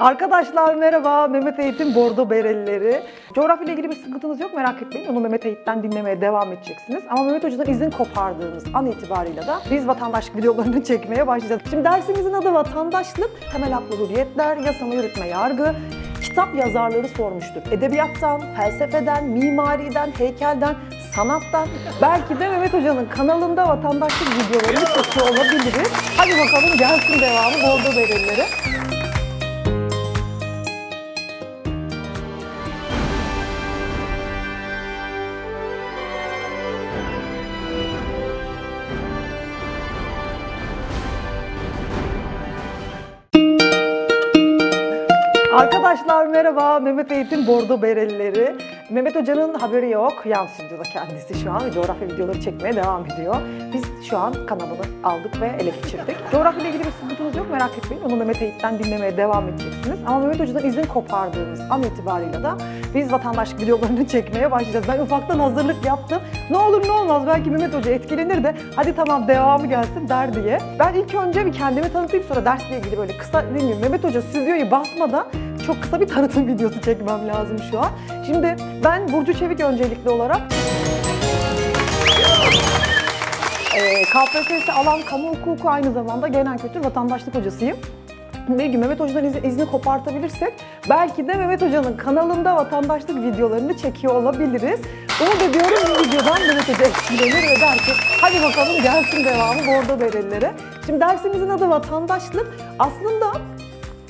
Arkadaşlar merhaba, Mehmet Eğit'in Bordo Berelileri. Coğrafya ile ilgili bir sıkıntınız yok merak etmeyin. Onu Mehmet Eğit'ten dinlemeye devam edeceksiniz. Ama Mehmet Hoca'dan izin kopardığımız an itibarıyla da biz vatandaşlık videolarını çekmeye başlayacağız. Şimdi dersimizin adı vatandaşlık, temel haklı hürriyetler, yasama, yürütme, yargı. Kitap yazarları sormuştur. Edebiyattan, felsefeden, mimariden, heykelden, sanattan. Belki de Mehmet Hoca'nın kanalında vatandaşlık videolarını çekiyor olabiliriz. Hadi bakalım gelsin devamı Bordo Berelileri. Merhaba, Mehmet Eğitim Bordo Berelileri. Mehmet Hoca'nın haberi yok. Yan stüdyoda kendisi şu an coğrafya videoları çekmeye devam ediyor. Biz şu an kanalını aldık ve ele geçirdik. Coğrafya ile ilgili bir sıkıntınız yok merak etmeyin. Onu Mehmet Eğit'ten dinlemeye devam edeceksiniz. Ama Mehmet Hoca'dan izin kopardığımız an itibarıyla da biz vatandaşlık videolarını çekmeye başlayacağız. Ben ufaktan hazırlık yaptım. Ne olur ne olmaz belki Mehmet Hoca etkilenir de hadi tamam devamı gelsin der diye. Ben ilk önce bir kendimi tanıtayım sonra dersle ilgili böyle kısa dediğim gibi Mehmet Hoca stüdyoyu basmadan çok kısa bir tanıtım videosu çekmem lazım şu an. Şimdi ben Burcu Çevik öncelikli olarak e, KPSS alan kamu hukuku aynı zamanda genel kültür vatandaşlık hocasıyım. Bir gün Mehmet Hoca'dan izni, izni kopartabilirsek belki de Mehmet Hoca'nın kanalında vatandaşlık videolarını çekiyor olabiliriz. Umut ediyorum bu videodan Mehmet Hoca etkilenir ve der ki hadi bakalım gelsin devamı Bordo Berelilere. Şimdi dersimizin adı vatandaşlık. Aslında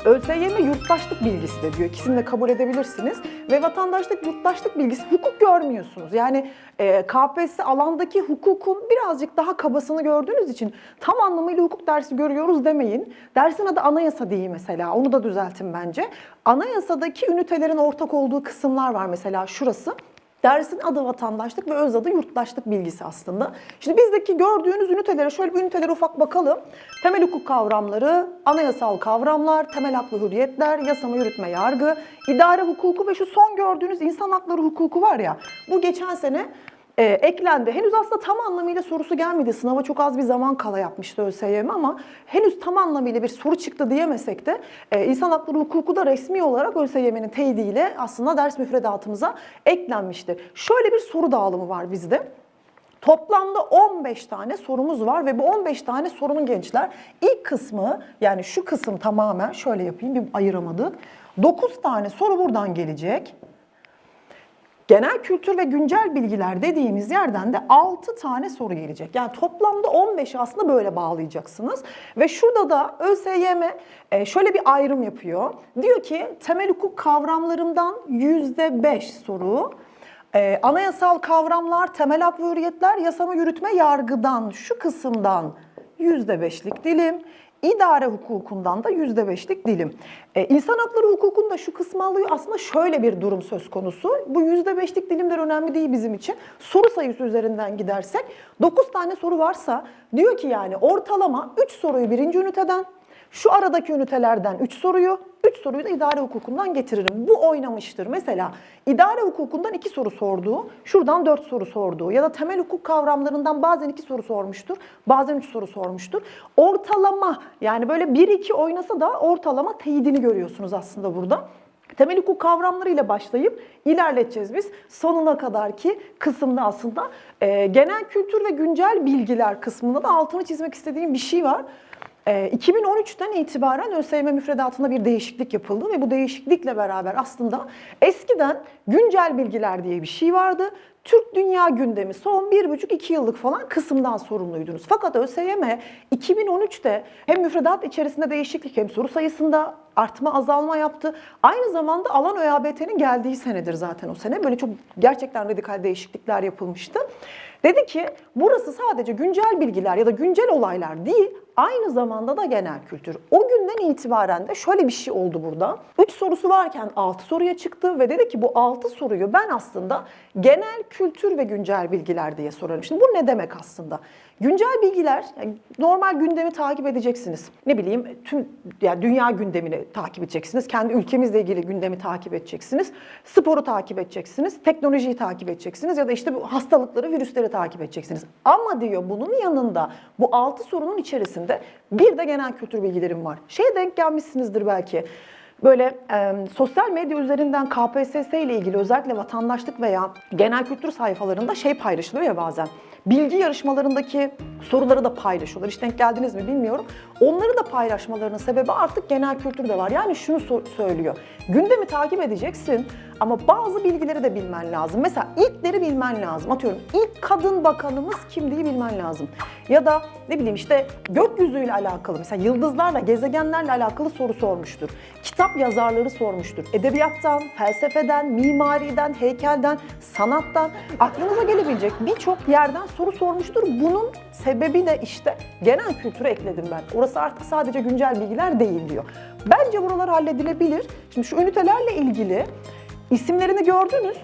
ÖSYM yurttaşlık bilgisi de diyor. İkisini de kabul edebilirsiniz. Ve vatandaşlık, yurttaşlık bilgisi hukuk görmüyorsunuz. Yani e, KPSS alandaki hukukun birazcık daha kabasını gördüğünüz için tam anlamıyla hukuk dersi görüyoruz demeyin. Dersin adı anayasa değil mesela. Onu da düzeltin bence. Anayasadaki ünitelerin ortak olduğu kısımlar var mesela şurası. Dersin adı vatandaşlık ve öz adı yurttaşlık bilgisi aslında. Şimdi bizdeki gördüğünüz ünitelere şöyle bir ünitelere ufak bakalım. Temel hukuk kavramları, anayasal kavramlar, temel haklı hürriyetler, yasama, yürütme, yargı, idare hukuku ve şu son gördüğünüz insan hakları hukuku var ya. Bu geçen sene e, eklendi. Henüz aslında tam anlamıyla sorusu gelmedi. Sınava çok az bir zaman kala yapmıştı ÖSYM ama henüz tam anlamıyla bir soru çıktı diyemesek de e, insan hakları hukuku da resmi olarak ÖSYM'nin teyidiyle aslında ders müfredatımıza eklenmişti. Şöyle bir soru dağılımı var bizde. Toplamda 15 tane sorumuz var ve bu 15 tane sorunun gençler ilk kısmı yani şu kısım tamamen şöyle yapayım bir ayıramadık. 9 tane soru buradan gelecek. Genel kültür ve güncel bilgiler dediğimiz yerden de 6 tane soru gelecek. Yani toplamda 15'i aslında böyle bağlayacaksınız. Ve şurada da ÖSYM e, şöyle bir ayrım yapıyor. Diyor ki temel hukuk kavramlarından %5 soru, e, anayasal kavramlar, temel hak ve hürriyetler, yasama, yürütme, yargıdan, şu kısımdan %5'lik dilim. İdare hukukundan da yüzde beşlik dilim. Ee, insan hakları hukukunda şu kısmı alıyor. Aslında şöyle bir durum söz konusu. Bu yüzde beşlik dilimler önemli değil bizim için. Soru sayısı üzerinden gidersek 9 tane soru varsa diyor ki yani ortalama 3 soruyu birinci üniteden, şu aradaki ünitelerden 3 soruyu, 3 soruyu da idare hukukundan getiririm. Bu oynamıştır. Mesela idare hukukundan 2 soru sorduğu, şuradan 4 soru sorduğu ya da temel hukuk kavramlarından bazen 2 soru sormuştur, bazen 3 soru sormuştur. Ortalama yani böyle 1-2 oynasa da ortalama teyidini görüyorsunuz aslında burada. Temel hukuk kavramlarıyla başlayıp ilerleteceğiz biz. Sonuna kadar ki kısımda aslında e, genel kültür ve güncel bilgiler kısmında da altını çizmek istediğim bir şey var. E, 2013'ten itibaren ÖSYM müfredatında bir değişiklik yapıldı ve bu değişiklikle beraber aslında eskiden güncel bilgiler diye bir şey vardı. Türk dünya gündemi son 1,5-2 yıllık falan kısımdan sorumluydunuz. Fakat ÖSYM 2013'te hem müfredat içerisinde değişiklik hem soru sayısında artma azalma yaptı. Aynı zamanda alan ÖABT'nin geldiği senedir zaten o sene. Böyle çok gerçekten radikal değişiklikler yapılmıştı. Dedi ki burası sadece güncel bilgiler ya da güncel olaylar değil, aynı zamanda da genel kültür. O günden itibaren de şöyle bir şey oldu burada. 3 sorusu varken 6 soruya çıktı ve dedi ki bu 6 soruyu ben aslında genel kültür ve güncel bilgiler diye sorarım. Şimdi bu ne demek aslında? Güncel bilgiler, yani normal gündemi takip edeceksiniz. Ne bileyim tüm yani dünya gündemini takip edeceksiniz. Kendi ülkemizle ilgili gündemi takip edeceksiniz. Sporu takip edeceksiniz. Teknolojiyi takip edeceksiniz. Ya da işte bu hastalıkları, virüsleri takip edeceksiniz. Ama diyor bunun yanında bu 6 sorunun içerisinde bir de genel kültür bilgilerim var. Şeye denk gelmişsinizdir belki. böyle e, sosyal medya üzerinden KPSS ile ilgili özellikle vatandaşlık veya genel kültür sayfalarında şey paylaşılıyor ya bazen. Bilgi yarışmalarındaki soruları da paylaşıyorlar. Hiç denk geldiniz mi bilmiyorum. Onları da paylaşmalarının sebebi artık genel kültür de var. Yani şunu so- söylüyor. Gündemi takip edeceksin ama bazı bilgileri de bilmen lazım. Mesela ilkleri bilmen lazım. Atıyorum ilk kadın bakanımız kim diye bilmen lazım. Ya da ne bileyim işte gökyüzüyle alakalı mesela yıldızlarla, gezegenlerle alakalı soru sormuştur. Kitap yazarları sormuştur. Edebiyattan, felsefeden, mimariden, heykelden, sanattan aklınıza gelebilecek birçok yerden soru sormuştur. Bunun sebebi de işte genel kültüre ekledim ben. Orası artık sadece güncel bilgiler değil diyor. Bence buralar halledilebilir. Şimdi şu ünitelerle ilgili isimlerini gördünüz.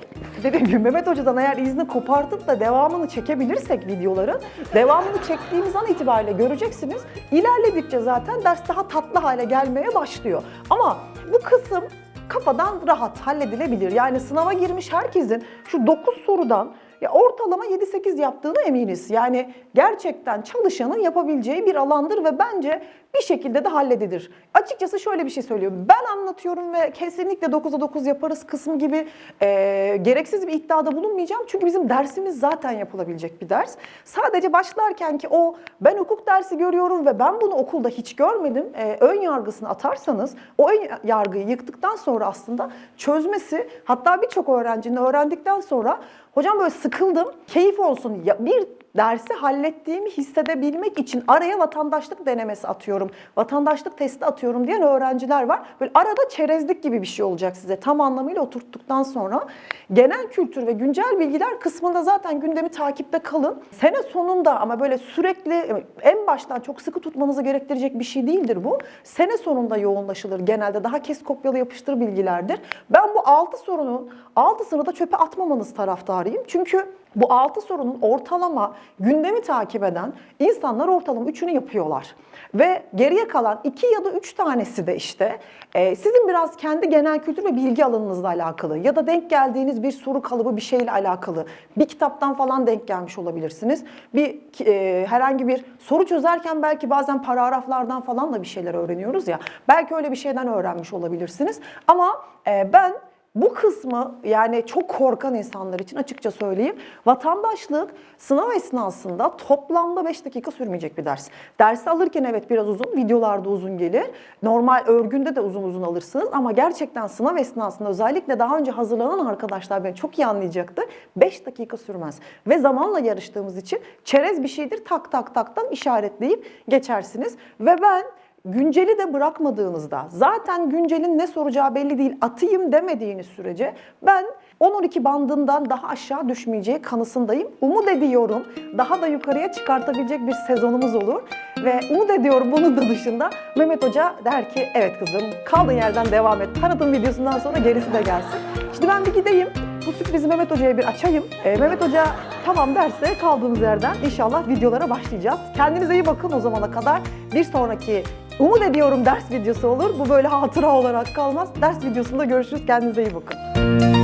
Dediğim gibi Mehmet Hoca'dan eğer izni kopartıp da devamını çekebilirsek videoların, devamını çektiğimiz an itibariyle göreceksiniz. İlerledikçe zaten ders daha tatlı hale gelmeye başlıyor. Ama bu kısım kafadan rahat halledilebilir. Yani sınava girmiş herkesin şu 9 sorudan ya ortalama 7-8 yaptığını eminiz. Yani gerçekten çalışanın yapabileceği bir alandır ve bence bir şekilde de halledilir. Açıkçası şöyle bir şey söylüyorum. Ben anlatıyorum ve kesinlikle 9'a 9 yaparız kısmı gibi e, gereksiz bir iddiada bulunmayacağım. Çünkü bizim dersimiz zaten yapılabilecek bir ders. Sadece başlarken ki o ben hukuk dersi görüyorum ve ben bunu okulda hiç görmedim. E, ön yargısını atarsanız o ön yargıyı yıktıktan sonra aslında çözmesi hatta birçok öğrencinin öğrendikten sonra hocam böyle sıkıldım keyif olsun ya bir dersi hallettiğimi hissedebilmek için araya vatandaşlık denemesi atıyorum, vatandaşlık testi atıyorum diyen öğrenciler var. Böyle arada çerezlik gibi bir şey olacak size tam anlamıyla oturttuktan sonra. Genel kültür ve güncel bilgiler kısmında zaten gündemi takipte kalın. Sene sonunda ama böyle sürekli en baştan çok sıkı tutmanızı gerektirecek bir şey değildir bu. Sene sonunda yoğunlaşılır genelde daha kes kopyalı yapıştır bilgilerdir. Ben bu 6 sorunun 6'sını da çöpe atmamanız taraftarıyım. Çünkü bu 6 sorunun ortalama gündemi takip eden insanlar ortalama 3'ünü yapıyorlar. Ve geriye kalan 2 ya da 3 tanesi de işte e, sizin biraz kendi genel kültür ve bilgi alanınızla alakalı ya da denk geldiğiniz bir soru kalıbı bir şeyle alakalı. Bir kitaptan falan denk gelmiş olabilirsiniz. Bir e, herhangi bir soru çözerken belki bazen paragraflardan falan da bir şeyler öğreniyoruz ya. Belki öyle bir şeyden öğrenmiş olabilirsiniz. Ama e, ben bu kısmı yani çok korkan insanlar için açıkça söyleyeyim. Vatandaşlık sınav esnasında toplamda 5 dakika sürmeyecek bir ders. Dersi alırken evet biraz uzun, videolarda uzun gelir. Normal örgünde de uzun uzun alırsınız ama gerçekten sınav esnasında özellikle daha önce hazırlanan arkadaşlar beni çok iyi anlayacaktır. 5 dakika sürmez. Ve zamanla yarıştığımız için çerez bir şeydir tak tak taktan işaretleyip geçersiniz. Ve ben günceli de bırakmadığınızda zaten güncelin ne soracağı belli değil atayım demediğiniz sürece ben 10-12 bandından daha aşağı düşmeyeceği kanısındayım. Umut ediyorum daha da yukarıya çıkartabilecek bir sezonumuz olur. Ve umut ediyorum bunun da dışında Mehmet Hoca der ki evet kızım kaldığın yerden devam et. Tanıtım videosundan sonra gerisi de gelsin. Şimdi ben bir gideyim. Bu sürprizi Mehmet Hoca'ya bir açayım. Ee, Mehmet Hoca tamam derse kaldığımız yerden inşallah videolara başlayacağız. Kendinize iyi bakın o zamana kadar. Bir sonraki Umut ediyorum ders videosu olur. Bu böyle hatıra olarak kalmaz. Ders videosunda görüşürüz. Kendinize iyi bakın.